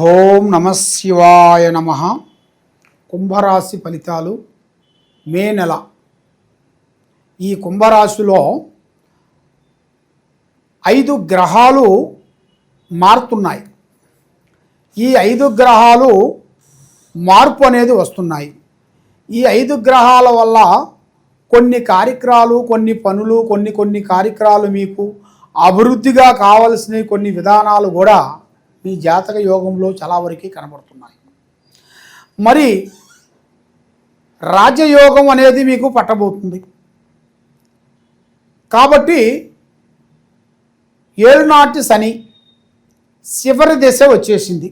ఓం నమ శివాయ నమ. కుంభరాశి ఫలితాలు మే నెల. ఈ కుంభరాశిలో ఐదు గ్రహాలు మారుతున్నాయి. ఈ ఐదు గ్రహాలు మార్పు అనేది వస్తున్నాయి. ఈ ఐదు గ్రహాల వల్ల కొన్ని కార్యక్రమాలు కొన్ని పనులు కొన్ని కొన్ని కార్యక్రమాలు మీకు అభివృద్ధిగా కావలసిన కొన్ని విధానాలు కూడా మీ జాతక యోగంలో చాలా వరకు కనబడుతున్నాయి. మరి రాజయోగం అనేది మీకు పట్టబోతుంది. కాబట్టి ఏడునాటి శని చివరి దశ వచ్చేసింది.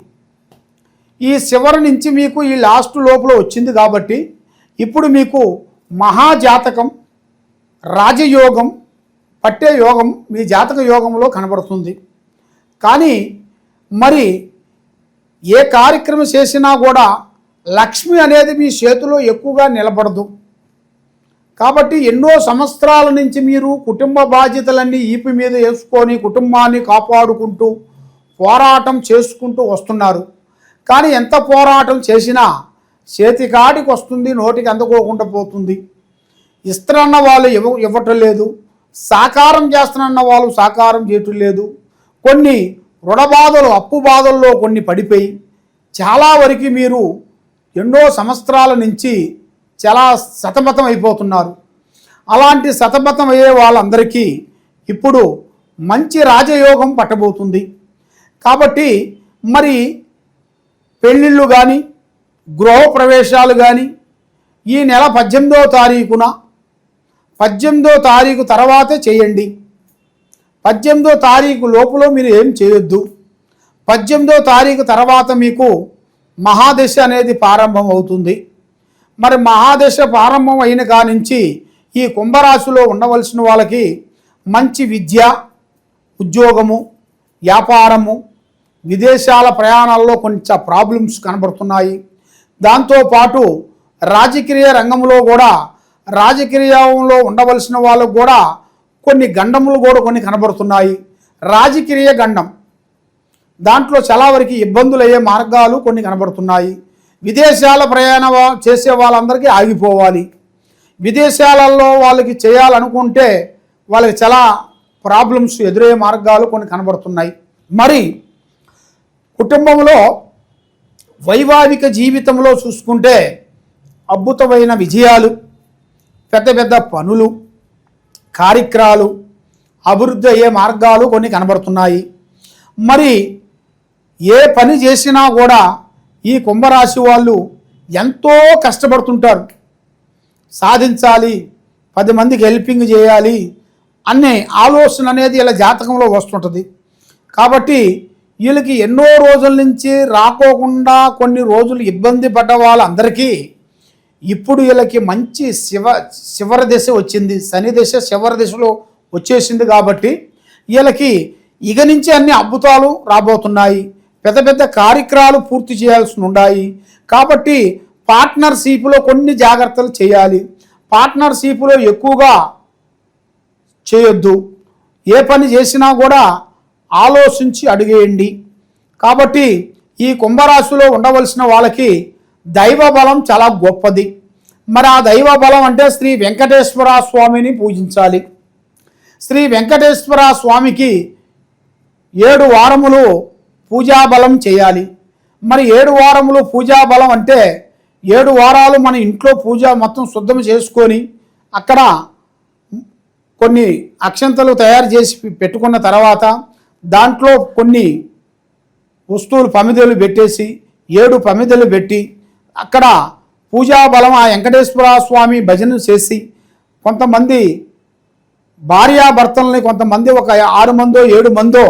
ఈ చివరి నుంచి మీకు ఈ లాస్ట్ లోపల వచ్చింది కాబట్టి ఇప్పుడు మీకు మహాజాతకం రాజయోగం పట్టే యోగం మీ జాతక యోగంలో కనబడుతుంది. కానీ మరి ఏ కార్యక్రమం చేసినా కూడా లక్ష్మి అనేది మీ చేతిలో ఎక్కువగా నిలబడదు. కాబట్టి ఎన్నో సంవత్సరాల నుంచి మీరు కుటుంబ బాధ్యతలన్నీ ఈపి మీద వేసుకొని కుటుంబాన్ని కాపాడుకుంటూ పోరాటం చేసుకుంటూ వస్తున్నారు. కానీ ఎంత పోరాటం చేసినా చేతికాడికి వస్తుంది నోటికి అందుకోకుండా పోతుంది. ఇస్తారన్న వాళ్ళు ఇవ్వ ఇవ్వటం లేదు. సాకారం చేస్తానన్న వాళ్ళు సాకారం చేయటం లేదు. కొన్ని రుణ బాధలు అప్పు బాధల్లో కొన్ని పడిపోయి చాలా వరకు మీరు ఎన్నో సంవత్సరాల నుంచి చాలా సతమతం అయిపోతున్నారు. అలాంటి సతమతం అయ్యే వాళ్ళందరికీ ఇప్పుడు మంచి రాజయోగం పట్టబోతుంది. కాబట్టి మరి పెళ్ళిళ్ళు కానీ గృహప్రవేశాలు కానీ ఈ నెల పద్దెనిమిదో తారీఖున పద్దెనిమిదో తారీఖు తర్వాతే చేయండి. పద్దెనిమిదో తారీఖు లోపల మీరు ఏం చేయొద్దు. పద్దెనిమిదో తారీఖు తర్వాత మీకు మహాదశ అనేది ప్రారంభం అవుతుంది మరి మహాదశ ప్రారంభం అయిన కానించి ఈ కుంభరాశిలో ఉండవలసిన వాళ్ళకి మంచి విద్య ఉద్యోగము వ్యాపారము విదేశాల ప్రయాణాల్లో కొంచెం ప్రాబ్లమ్స్ కనబడుతున్నాయి. దాంతోపాటు రాజకీయ రంగంలో కూడా రాజకీయంలో ఉండవలసిన వాళ్ళకు కూడా కొన్ని గండములు కూడా కొన్ని కనబడుతున్నాయి. రాజకీయ గండం. దాంట్లో చాలా వరకు ఇబ్బందులు అయ్యే మార్గాలు కొన్ని కనబడుతున్నాయి. విదేశాల ప్రయాణ చేసే వాళ్ళందరికీ ఆగిపోవాలి. విదేశాలలో వాళ్ళకి చేయాలనుకుంటే వాళ్ళకి చాలా ప్రాబ్లమ్స్ ఎదురయ్యే మార్గాలు కొన్ని కనబడుతున్నాయి. మరి కుటుంబంలో వైవాహిక జీవితంలో చూసుకుంటే అద్భుతమైన విజయాలు పెద్ద పెద్ద పనులు కార్యక్రమాలు అభివృద్ధి అయ్యే మార్గాలు కొన్ని కనబడుతున్నాయి. మరి ఏ పని చేసినా కూడా ఈ కుంభరాశి వాళ్ళు ఎంతో కష్టపడుతుంటారు. సాధించాలి పది మందికి హెల్పింగ్ చేయాలి అనే ఆలోచన అనేది ఇలా జాతకంలో వస్తుంటుంది. కాబట్టి వీళ్ళకి ఎన్నో రోజుల నుంచి రాకోకుండా కొన్ని రోజులు ఇబ్బంది పడ్డ వాళ్ళందరికీ ఇప్పుడు వీళ్ళకి మంచి శివ శివర దశ వచ్చింది. శని దశ శివర దశలో వచ్చేసింది కాబట్టి వీళ్ళకి ఇక నుంచి అన్ని అద్భుతాలు రాబోతున్నాయి. పెద్ద పెద్ద కార్యక్రమాలు పూర్తి చేయాల్సి ఉన్నాయి కాబట్టి పార్ట్నర్షిప్లో కొన్ని జాగ్రత్తలు చేయాలి. పార్ట్నర్షిప్లో ఎక్కువగా చేయొద్దు. ఏ పని చేసినా కూడా ఆలోచించి అడిగేయండి. కాబట్టి ఈ కుంభరాశిలో ఉండవలసిన వాళ్ళకి దైవ బలం చాలా గొప్పది. మరి ఆ దైవ బలం అంటే శ్రీ వెంకటేశ్వర స్వామిని పూజించాలి. శ్రీ వెంకటేశ్వర స్వామికి ఏడు వారములు పూజాబలం చేయాలి. మరి ఏడు వారములు పూజాబలం అంటే ఏడు వారాలు మన ఇంట్లో పూజ మొత్తం శుద్ధం చేసుకొని అక్కడ కొన్ని అక్షంతలు తయారు చేసి పెట్టుకున్న తర్వాత దాంట్లో కొన్ని వస్తువులు పమిదలు పెట్టేసి ఏడు పమిదలు పెట్టి అక్కడ పూజా బలం ఆ వెంకటేశ్వర స్వామి భజన చేసి కొంతమంది భార్యాభర్తలని కొంతమంది ఒక ఆరు మందో ఏడు మందో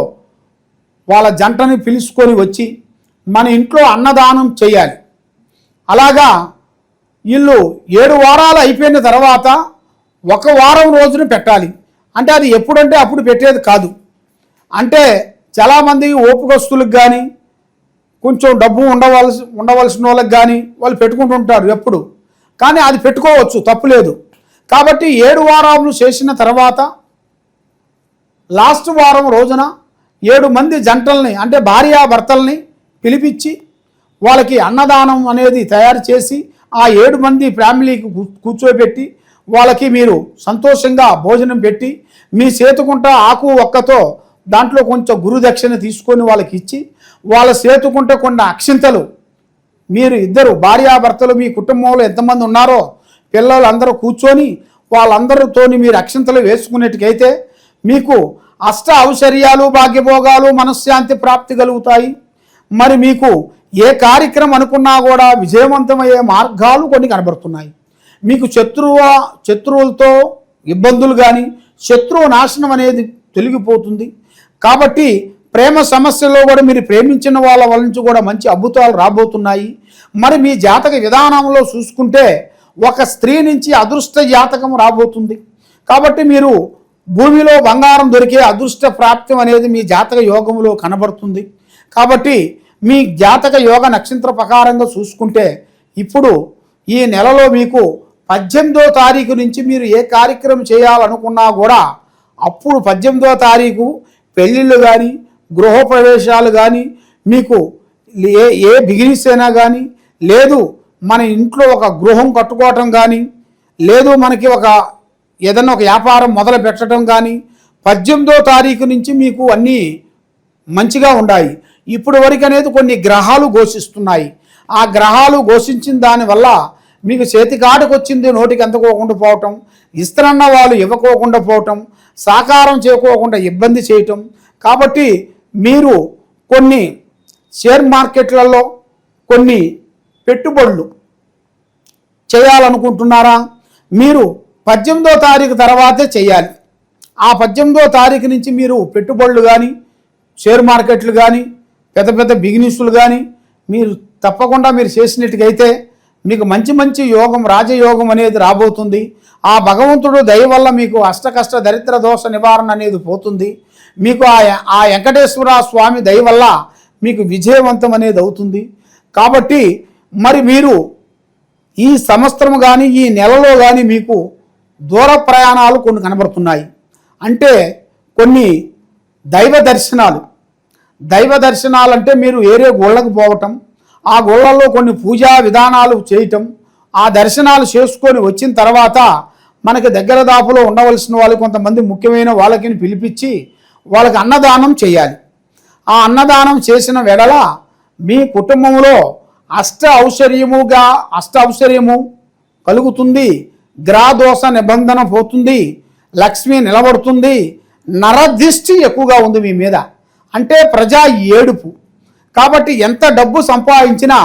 వాళ్ళ జంటని పిలుచుకొని వచ్చి మన ఇంట్లో అన్నదానం చేయాలి. అలాగా వీళ్ళు ఏడు వారాలు అయిపోయిన తర్వాత ఒక వారం రోజున పెట్టాలి. అంటే అది ఎప్పుడంటే అప్పుడు పెట్టేది కాదు. అంటే చాలామంది ఓపుగస్తులకు కానీ కొంచెం డబ్బు ఉండవలసి ఉండవలసిన వాళ్ళకి కానీ వాళ్ళు పెట్టుకుంటుంటారు ఎప్పుడు. కానీ అది పెట్టుకోవచ్చు తప్పులేదు కాబట్టి ఏడు వారాలు చేసిన తర్వాత లాస్ట్ వారం రోజున ఏడు మంది జంటల్ని అంటే భార్యాభర్తల్ని పిలిపించి వాళ్ళకి అన్నదానం అనేది తయారు చేసి ఆ ఏడు మంది ఫ్యామిలీకి కూర్చోబెట్టి వాళ్ళకి మీరు సంతోషంగా భోజనం పెట్టి మీ చేతుకుంట ఆకు ఒక్కతో దాంట్లో కొంచెం గురుదక్షిణ తీసుకొని వాళ్ళకి ఇచ్చి వాళ్ళ చేతుకుంట కొన్ని అక్షింతలు. మీరు ఇద్దరు భార్యాభర్తలు మీ కుటుంబంలో ఎంతమంది ఉన్నారో పిల్లలు అందరూ కూర్చొని వాళ్ళందరితోని మీరు అక్షింతలు వేసుకునేట్టుకైతే మీకు అష్ట ఔశ్వర్యాలు భాగ్యభోగాలు మనశ్శాంతి ప్రాప్తి కలుగుతాయి. మరి మీకు ఏ కార్యక్రమం అనుకున్నా కూడా విజయవంతమయ్యే మార్గాలు కొన్ని కనబడుతున్నాయి. మీకు శత్రువ శత్రువులతో ఇబ్బందులు కానీ శత్రువు నాశనం అనేది తొలగిపోతుంది. కాబట్టి ప్రేమ సమస్యలో కూడా మీరు ప్రేమించిన వాళ్ళ వల్ల నుంచి కూడా మంచి అద్భుతాలు రాబోతున్నాయి. మరి మీ జాతక విధానంలో చూసుకుంటే ఒక స్త్రీ నుంచి అదృష్ట జాతకం రాబోతుంది. కాబట్టి మీరు భూమిలో బంగారం దొరికే అదృష్ట ప్రాప్తం అనేది మీ జాతక యోగంలో కనబడుతుంది. కాబట్టి మీ జాతక యోగ నక్షత్ర ప్రకారంగా చూసుకుంటే ఇప్పుడు ఈ నెలలో మీకు పద్దెనిమిదో తారీఖు నుంచి మీరు ఏ కార్యక్రమం చేయాలనుకున్నా కూడా అప్పుడు పద్దెనిమిదో తారీఖు పెళ్ళిళ్ళు కానీ గృహప్రవేశాలు కానీ మీకు ఏ ఏ బిగినెస్ అయినా కానీ లేదు మన ఇంట్లో ఒక గృహం కట్టుకోవటం కానీ లేదు మనకి ఒక ఏదైనా ఒక వ్యాపారం మొదలు పెట్టడం కానీ పద్దెనిమిదో తారీఖు నుంచి మీకు అన్నీ మంచిగా ఉన్నాయి ఇప్పుడు వరకు అనేది కొన్ని గ్రహాలు ఘోషిస్తున్నాయి. ఆ గ్రహాలు ఘోషించిన దానివల్ల మీకు చేతికాటకు వచ్చింది నోటికి అందుకోకుండా పోవటం ఇస్తరన్న వాళ్ళు ఇవ్వకోకుండా పోవటం సాకారం చేయకోకుండా ఇబ్బంది చేయటం. కాబట్టి మీరు కొన్ని షేర్ మార్కెట్లలో కొన్ని పెట్టుబడులు చేయాలనుకుంటున్నారా? మీరు పద్దెనిమిదో తారీఖు తర్వాతే చేయాలి. ఆ పద్దెనిమిదో తారీఖు నుంచి మీరు పెట్టుబడులు కానీ షేర్ మార్కెట్లు కానీ పెద్ద పెద్ద బిజినెస్లు కానీ మీరు తప్పకుండా మీరు చేసినట్టుగైతే మీకు మంచి మంచి యోగం రాజయోగం అనేది రాబోతుంది. ఆ భగవంతుడు దయ వల్ల మీకు అష్టకష్ట దరిద్ర దోష నివారణ అనేది పోతుంది. మీకు ఆ ఆ వెంకటేశ్వర స్వామి దయ వల్ల మీకు విజయవంతం అనేది అవుతుంది. కాబట్టి మరి మీరు ఈ సంవత్సరం కానీ ఈ నెలలో కానీ మీకు దూర ప్రయాణాలు కొన్ని కనబడుతున్నాయి. అంటే కొన్ని దైవ దర్శనాలు. దైవ దర్శనాలు అంటే మీరు వేరే గుళ్ళకు పోవటం ఆ గుళ్ళల్లో కొన్ని పూజా విధానాలు చేయటం ఆ దర్శనాలు చేసుకొని వచ్చిన తర్వాత మనకి దగ్గర దాపులో ఉండవలసిన వాళ్ళు కొంతమంది ముఖ్యమైన వాళ్ళకి పిలిపించి వాళ్ళకి అన్నదానం చేయాలి. ఆ అన్నదానం చేసిన వెడల మీ కుటుంబంలో అష్ట ఔశ్వర్యముగా అష్ట ఔశ్వర్యము కలుగుతుంది గ్రాదోష నిబంధన పోతుంది లక్ష్మి నిలబడుతుంది నరదిష్టి ఎక్కువగా ఉంది మీ మీద. అంటే ప్రజా ఏడుపు. కాబట్టి ఎంత డబ్బు సంపాదించినా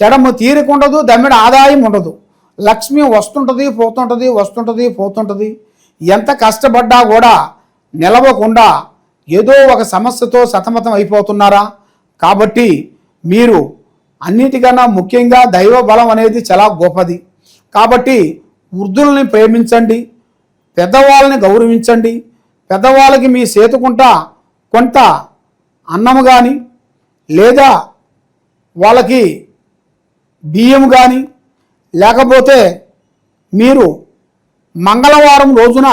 జడము తీరికుండదు దమ్మిడ ఆదాయం ఉండదు. లక్ష్మి వస్తుంటుంది పోతుంటుంది వస్తుంటుంది పోతుంటుంది. ఎంత కష్టపడ్డా కూడా నిలవకుండా ఏదో ఒక సమస్యతో సతమతం అయిపోతున్నారా? కాబట్టి మీరు అన్నిటికన్నా ముఖ్యంగా దైవ బలం అనేది చాలా గొప్పది. కాబట్టి వృద్ధుల్ని ప్రేమించండి పెద్దవాళ్ళని గౌరవించండి. పెద్దవాళ్ళకి మీ సేతుకుంటా కొంత అన్నము కానీ లేదా వాళ్ళకి బియ్యం కానీ లేకపోతే మీరు మంగళవారం రోజున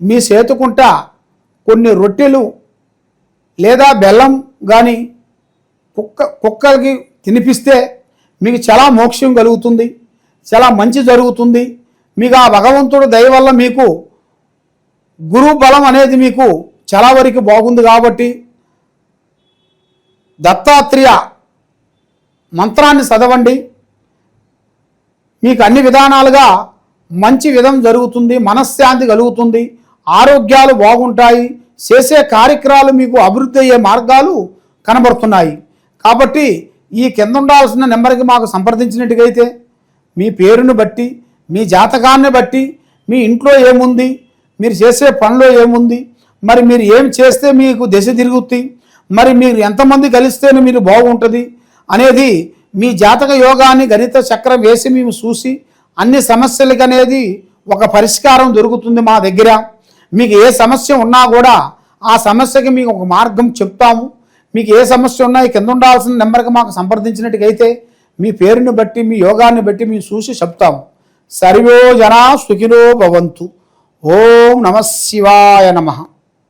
మీ సేతుకుంట కొన్ని రొట్టెలు లేదా బెల్లం కానీ కుక్క కుక్కలకి తినిపిస్తే మీకు చాలా మోక్షం కలుగుతుంది చాలా మంచి జరుగుతుంది. మీకు ఆ భగవంతుడు దయ వల్ల మీకు గురు బలం అనేది మీకు చాలా వరకు బాగుంది కాబట్టి దత్తాత్రేయ మంత్రాన్ని చదవండి. మీకు అన్ని విధానాలుగా మంచి విధం జరుగుతుంది మనశ్శాంతి కలుగుతుంది ఆరోగ్యాలు బాగుంటాయి చేసే కార్యక్రమాలు మీకు అభివృద్ధి అయ్యే మార్గాలు కనబడుతున్నాయి. కాబట్టి ఈ కింద ఉండాల్సిన నెంబర్కి మాకు సంప్రదించినట్టుగైతే మీ పేరును బట్టి మీ జాతకాన్ని బట్టి మీ ఇంట్లో ఏముంది మీరు చేసే పనిలో ఏముంది మరి మీరు ఏం చేస్తే మీకు దశ తిరుగుద్ది మరి మీరు ఎంతమంది కలిస్తేనే మీరు బాగుంటుంది అనేది మీ జాతక యోగాన్ని గణిత చక్రం వేసి మేము చూసి అన్ని సమస్యలకి అనేది ఒక పరిష్కారం దొరుకుతుంది మా దగ్గర. మీకు ఏ సమస్య ఉన్నా కూడా ఆ సమస్యకి మీకు ఒక మార్గం చెప్తాము. మీకు ఏ సమస్య ఉన్నా కింద ఉండాల్సిన నెంబర్కి మాకు సంప్రదించినట్టుగైతే మీ పేరుని బట్టి మీ యోగాన్ని బట్టి మేము చూసి చెప్తాము. సర్వో జనా సుఖినో భవంతు. ఓం నమ శివాయ నమః.